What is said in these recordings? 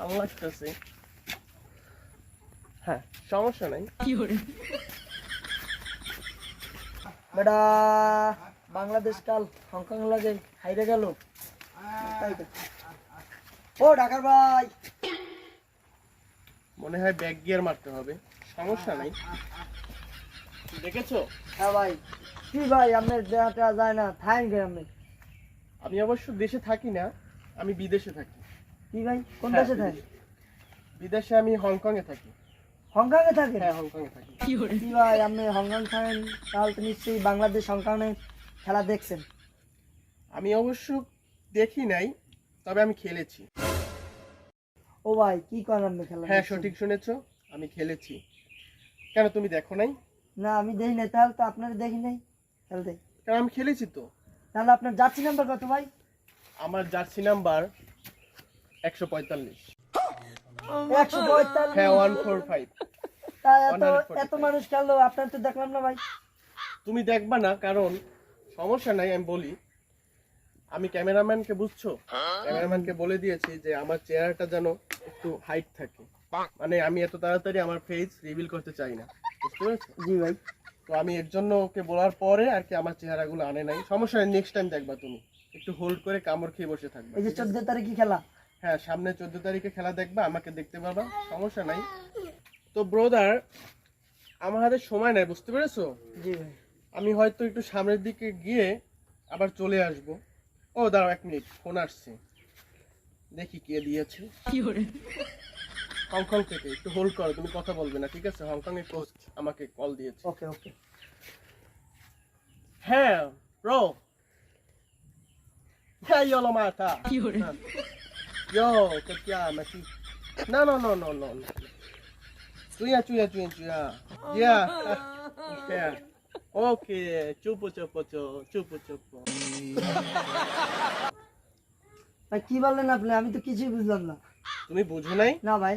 ভালো লাগতেছে। হ্যাঁ সমস্যা নাই। বেটা বাংলাদেশ কাল হংকং লাগে হাইরে গেল। ও ঢাকার ভাই। মনে হয় ব্যাক গিয়ার মারতে হবে। সমস্যা নাই। দেখেছ? হ্যাঁ ভাই। কি ভাই আপনার দেহাটা যায় না থাইন গে আপনি আমি অবশ্য দেশে থাকি না আমি বিদেশে থাকি। কি ভাই? কোন হ্যাঁ, দেশে থাকেন বিদেশে। বিদেশে আমি হংকং এ থাকি। হংকং এ থাকেন হ্যাঁ হংকং এ থাকি। কি ভাই আপনি হংকং থাকেন তাহলে তো নিশ্চয়ই বাংলাদেশ হংকংয়ে খেলা দেখছেন। আমি অবশ্য দেখি নাই তবে আমি খেলেছি। ও ভাই কি করেন আপনি খেলা হ্যাঁ সঠিক শুনেছো আমি খেলেছি। কেন তুমি দেখো নাই? না আমি দেখি নাই তাহলে তো আপনার দেখি নাই। খেলতে। কারণ আমি খেলেছি তো। তাহলে আপনার জার্সি নাম্বার কত ভাই? আমার জার্সি নাম্বার একশো পঁয়তাল্লিশ। একশো পঁয়তাল্লিশ। হ্যাঁ ওয়ান ফোর ফাইভ এত এত মানুষ খেললো আপনার তো দেখলাম না ভাই। তুমি দেখবা না কারণ সমস্যা নাই আমি বলি। আমি ক্যামেরাম্যানকে বুঝছ? ক্যামেরাম্যানকে বলে দিয়েছি যে আমার চেহারাটা যেন একটু হাইট থাকে। মানে আমি এত তাড়াতাড়ি আমার ফেস রিভিল করতে চাই না। বুঝতে পেরেছ? জি ভাই। তো আমি এর জন্য ওকে বলার পরে আর কি আমার চেহারাগুলো আনে নাই। সমস্যা নেই নেক্সট টাইম দেখবা তুমি। একটু হোল্ড করে কামড় খেয়ে বসে থাকবে এই যে চোদ্দ তারিখে খেলা। হ্যাঁ সামনে চোদ্দ তারিখে খেলা দেখবা আমাকে দেখতে পাবা সমস্যা নাই। তো ব্রদার আমার হাতে সময় নাই বুঝতে পেরেছ? জি ভাই। আমি হয়তো একটু সামনের দিকে গিয়ে আবার চলে আসব। ও দাঁড়াও এক মিনিট ফোন আসছে। দেখি কে দিয়েছে। হংকং থেকে একটু হোল্ড করো তুমি কথা বলবে না ঠিক আছে? হংকং এর কোচ আমাকে কল দিয়েছে। ওকে ওকে হ্যাঁ ব্রো হ্যাঁ yo lo mata yo que chiama sì no no no no no no Chuya, chuya, chuya, tuya. Yeah. Yeah. Okay. Chupo, chupo, chupo, chupo, chupo. ভাই কি বললেন আপনি আমি তো কিছুই বুঝলাম না তুমি বুঝো নাই না ভাই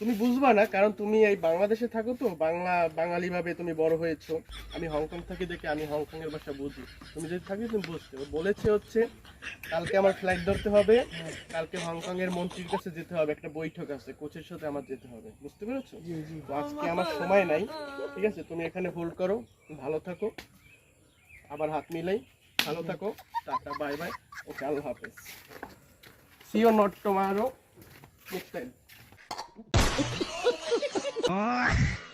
তুমি বুঝবা না কারণ তুমি এই বাংলাদেশে থাকো তো বাংলা বাঙালি ভাবে তুমি বড় হয়েছো। আমি হংকং থাকি দেখে আমি হংকং এর ভাষা বুঝি। তুমি যদি থাকি তুমি বুঝতে বলেছে হচ্ছে কালকে আমার ফ্লাইট ধরতে হবে কালকে হংকং এর মন্ত্রীর কাছে যেতে হবে একটা বৈঠক আছে কোচের সাথে আমার যেতে হবে। বুঝতে পেরেছ? তো আজকে আমার সময় নাই ঠিক আছে? তুমি এখানে হোল্ড করো ভালো থাকো আবার হাত মিলাই ভালো থাকো টাটা বাই বাই ওকে আল্লাহ হাফেজ। See you not tomorrow next time Ah!